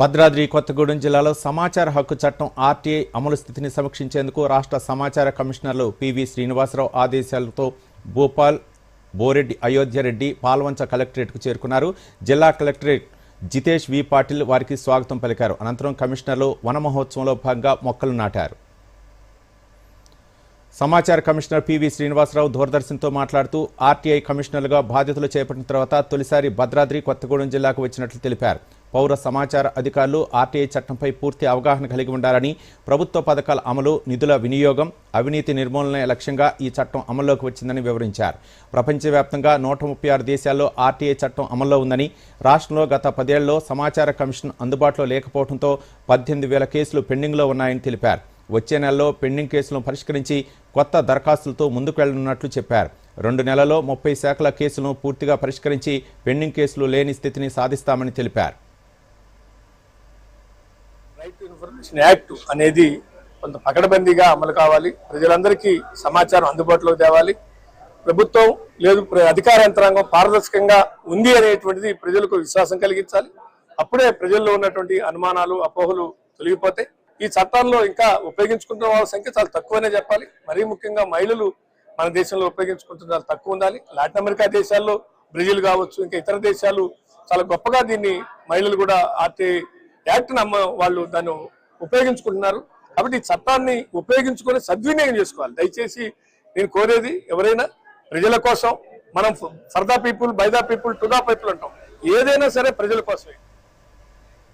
భద్రాద్రి కొత్తగూడెం జిల్లాలో సమాచార హక్కు చట్టం ఆర్టీఐ అమలు స్థితిని సమీక్షించేందుకు రాష్ట్ర సమాచార కమిషనర్లు పివి శ్రీనివాసరావు ఆదేశాలతో భూపాల్ బోరెడ్డి అయోధ్యారెడ్డి పాల్వంచ కలెక్టరేట్కు చేరుకున్నారు. జిల్లా కలెక్టరేట్ జితేష్ వి. పాటిల్ వారికి స్వాగతం పలికారు. అనంతరం కమిషనర్లు వన మహోత్సవంలో భాగంగా మొక్కలు నాటారు. సమాచార కమిషనర్ పివి శ్రీనివాసరావు దూరదర్శన్తో మాట్లాడుతూ ఆర్టీఐ కమిషనర్లుగా బాధ్యతలు చేపట్టిన తర్వాత తొలిసారి భద్రాద్రి కొత్తగూడెం జిల్లాకు వచ్చినట్లు తెలిపారు. పౌర సమాచార అధికారులు ఆర్టీఐ చట్టంపై పూర్తి అవగాహన కలిగి ఉండాలని ప్రభుత్వ పథకాల అమలు నిధుల వినియోగం అవినీతి నిర్మూలన లక్ష్యంగా ఈ చట్టం అమల్లోకి వచ్చిందని వివరించారు. ప్రపంచవ్యాప్తంగా నూట ముప్పై ఆరు దేశాల్లో ఆర్టీఐ చట్టం అమల్లో ఉందని రాష్ట్రంలో గత పదేళ్ళలో సమాచార కమిషన్ అందుబాటులో లేకపోవడంతో పద్దెనిమిది వేల కేసులు పెండింగ్లో ఉన్నాయని తెలిపారు. వచ్చే నెలలో పెండింగ్ కేసులను పరిష్కరించి కొత్త దరఖాస్తులతో ముందుకు వెళ్ళనున్నట్లు చెప్పారు. రెండు నెలల్లో ముప్పై శాఖల కేసులను పూర్తిగా పరిష్కరించి పెండింగ్ కేసులు లేని స్థితిని సాధిస్తామని తెలిపారు. ఇన్ఫర్మేషన్ యాక్ట్ అనేది కొంత పకడబందీగా అమలు కావాలి. ప్రజలందరికీ సమాచారం అందుబాటులోకి తేవాలి. ప్రభుత్వం లేదు ప్ర- అధికార యంత్రాంగం పారదర్శకంగా ఉంది అనేటువంటిది ప్రజలకు విశ్వాసం కలిగించాలి. అప్పుడే ప్రజల్లో ఉన్నటువంటి అనుమానాలు అపోహలు తొలగిపోతాయి. ఈ చట్టాల్లో ఇంకా ఉపయోగించుకుంటున్న వాళ్ళ సంఖ్య చాలా తక్కువనే చెప్పాలి. మరీ ముఖ్యంగా మహిళలు మన దేశంలో ఉపయోగించుకుంటున్న చాలా తక్కువ ఉండాలి. లాటిన్ అమెరికా దేశాల్లో బ్రెజిల్ కావచ్చు ఇంకా ఇతర దేశాలు చాలా గొప్పగా దీన్ని మహిళలు కూడా ఆర్టీ యాక్ట్ నమ్మ వాళ్ళు దాన్ని ఉపయోగించుకుంటున్నారు. కాబట్టి ఈ చట్టాన్ని ఉపయోగించుకొని సద్వినియోగం చేసుకోవాలి. దయచేసి నేను కోరేది ఎవరైనా ప్రజల కోసం మనం for the people by the people to the people అంటాం. ఏదైనా సరే ప్రజల కోసమే.